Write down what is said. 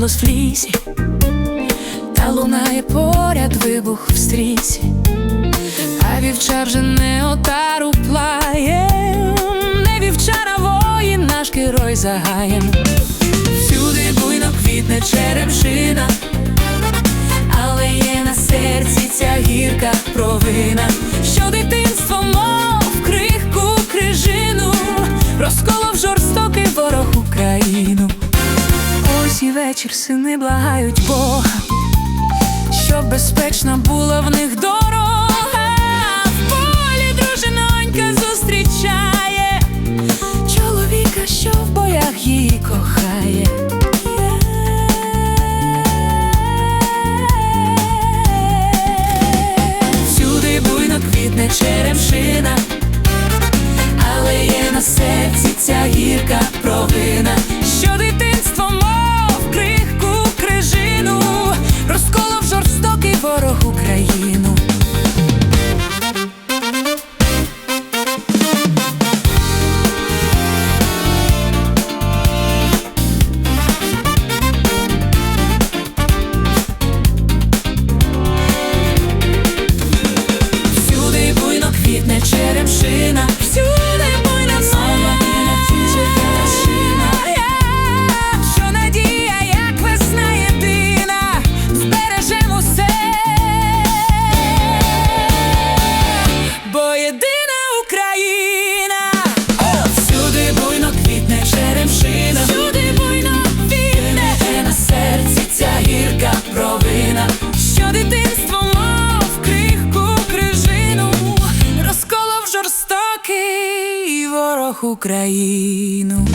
голос в лісі, та лунає поряд вибух в стрісі, а вівчар вже не отару плає, не вівчара воїн, наш герой загаєм. Всюди буйно квітне черемшина, але є на серці ця гірка провина, що дитинство, мов крихку крижину, розколов жорстокий ворог Україну. Вечір сини благають Бога, щоб безпечна була в них дорога. В полі дружинонька зустрічає чоловіка, що в боях її кохає. Всюди буйно квітне черемшина, але є на серці ця гірка провина, ворог Україну.